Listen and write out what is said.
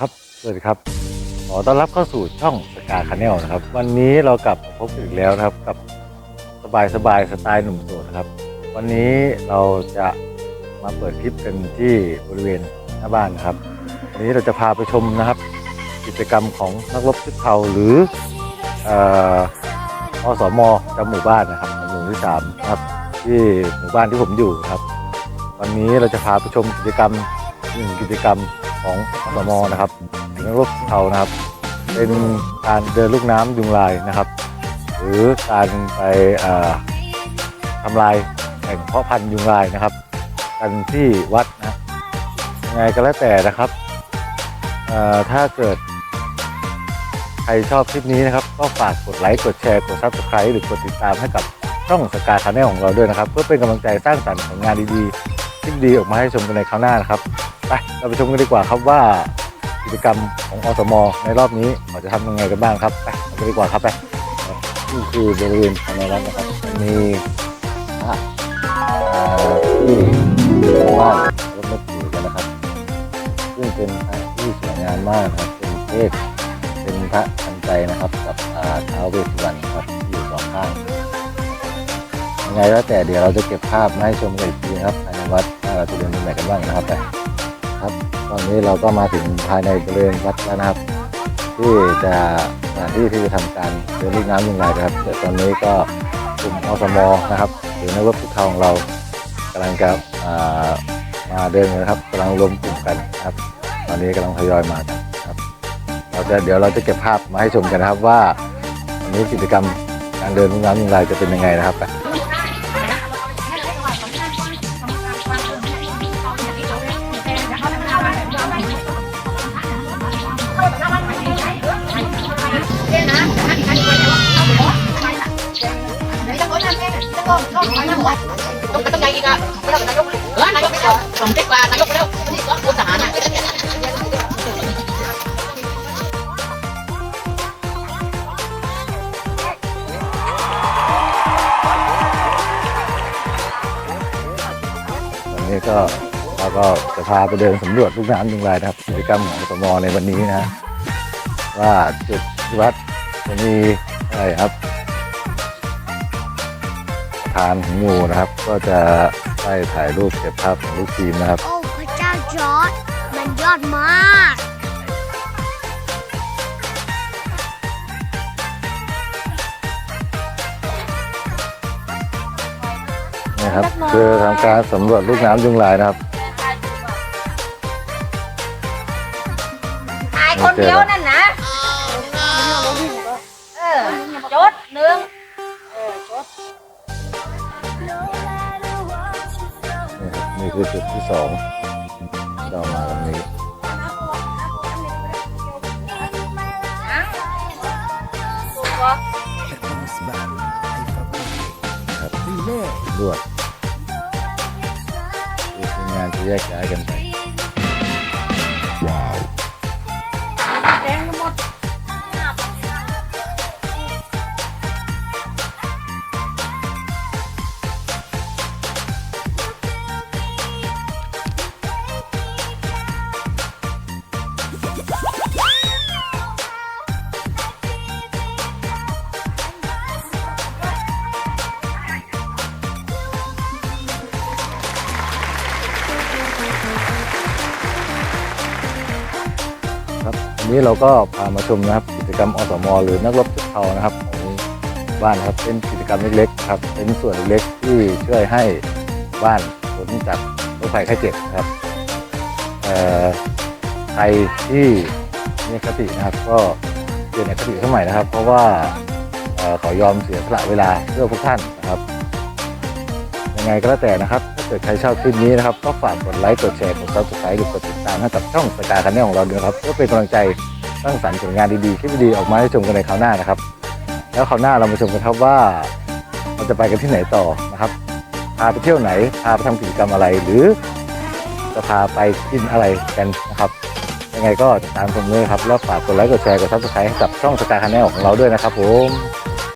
ครับสวัสดีครับขอต้อนรับเข้าสู่ช่องสกาคาเนลนะครับ วันนี้เรากลับมาพบกันอีกแล้วนะครับ กับสบายสบายสไตล์หนุ่มโสดนะครับ วันนี้เราจะมาเปิดคลิปกันที่บริเวณหน้าบ้านนะครับ วันนี้เราจะพาไปชมนะครับ กิจกรรมของนักรบชุดเทาหรือเอ่ออสมจำหมู่บ้านนะครับหมู่ที่สามครับที่หมู่บ้านที่ผมอยู่ครับ วันนี้เราจะพาไปชมกิจกรรมหนึ่งกิจกรรม ของสมอนะครับนักรบเทานะครับ เป็นการเดินลูกน้ำยุงลายนะครับ หรือการไปเอ่อทำลายแหล่งเพาะพันธุ์ยุงลายนะครับ กันที่วัดนะยังไงก็แล้วแต่นะครับถ้าเกิด ใครชอบคลิปนี้นะครับ ก็ฝากกดไลค์กดแชร์กดซับสไครต์หรือกดติดตามให้กับช่องสกาคาแนลของเราด้วยนะครับ เพื่อเป็นกำลังใจสร้างสรรค์ผลงานดีๆคลิปดีออกมาให้ชมกันในคราวหน้านะครับ ไปเราไปชมกันดีกว่าครับว่ากิจกรรมของอสม ในรอบนี้เราจะทำยังไงกันบ้างครับไปดีกว่าครับไปนี่คือบริเวณภายในวัดนะครับมีพระที่วบ้านรบนับถือกันนะครับ ซึ่งเป็นพระที่สวยงามมากนะครับเป็นเทพเป็นพระทันใจนะครับกับอ่าท้าเวสสุวรรณครับที่อยู่สองข้างยังไงแล้วแต่เดี๋ยวเราจะเก็บภาพมาให้ชมกันอีกทีครับภายในวัดว่าเราจะเดินไปไหนกันบ้างนะครับไป ครับ ตอนนี้เราก็มาถึงภายในบริเวณวัดแล้วนะครับ ที่จะสถานที่ที่จะทำการเดินลูกน้ำยุงลายนะครับแต่ตอนนี้ก็กลุ่มอสมนะครับหรือในรถทุกทาของเรากำลังจะมาเดินนะครับกำลังรวมกลุ่มกันครับ ตอนนี้กำลังทยอยมากันครับ เราจะเดี๋ยวเราจะเก็บภาพมาให้ชมกันนะครับว่าวันนี้กิจกรรมการเดินลุ่งน้ำยิงลายจะเป็นยังไงนะครับ ต้องต้องใหญ่อีกอะไม่ต้องนายกเออนายกไม่เอาสมเด็จกว่านายกไปแล้วนี่ก็คนทหารอะนี้ก็เราก็จะพาไปเดินสำรวจลูกน้ำยิงลายนะครับกิจกรรมของสมในวันนี้นะ ว่าจุดวัดจะมีอะไรครับ ทานของงูนะครับ ก็จะได้ถ่ายรูปเก็บภาพของลูกทีมนะครับ โอ้พระเจ้าจอร์ดมันยอดมากนี่ครับคือทำการสำรวจลูกน้ำยุงลายนะครับ ตายคนเดียวนั่นนะ นี่ครับนี่คือจุดที่สองที่เรามาวันนี้ครับรวดคือทีมงานจะแยกย้ายกันไป นนี้เราก็พามาชมนะครับกิจกรรมอสมหรือนักรบชุดเทานะครับของบ้านนะครับเป็นกิจกรรมเล็กๆครับเป็นส่วนเล็กๆที่ช่วยให้บ้านพ้นจากโรคภัยไข้เจ็บครับเอ่ใครที่มีคตินะครับ ก็เปลี่ยนคติสมัยนะครับ เพราะว่าเอ่อยอมเสียสละเวลาเพื่อพวกท่านนะครับ ยังไงก็แล้วแต่นะครับ ถ้าเกิดใครชอบคลิปนี้นะครับ ก็ฝากกดไลค์ กดแชร์ กดซับสไครต์หรือกดติดตามให้กับช่องสกาคันแนลของเราด้วยครับเพื่อเป็นกำลังใจสร้างสรรค์ผลงานดีๆ คลิปดีๆออกมาให้ชมกันในคราวหน้านะครับ แล้วคราวหน้าเรามาชมกันครับว่าเราจะไปกันที่ไหนต่อนะครับพาไปเที่ยวไหน พาไปทำกิจกรรมอะไร หรือจะพาไปกินอะไรกันนะครับ ยังไงก็ติดตามชมเลยครับ แล้วฝากกดไลค์ กดแชร์ กดซับสไครต์ให้กับช่องสกาคันแนลของเราด้วยนะครับผม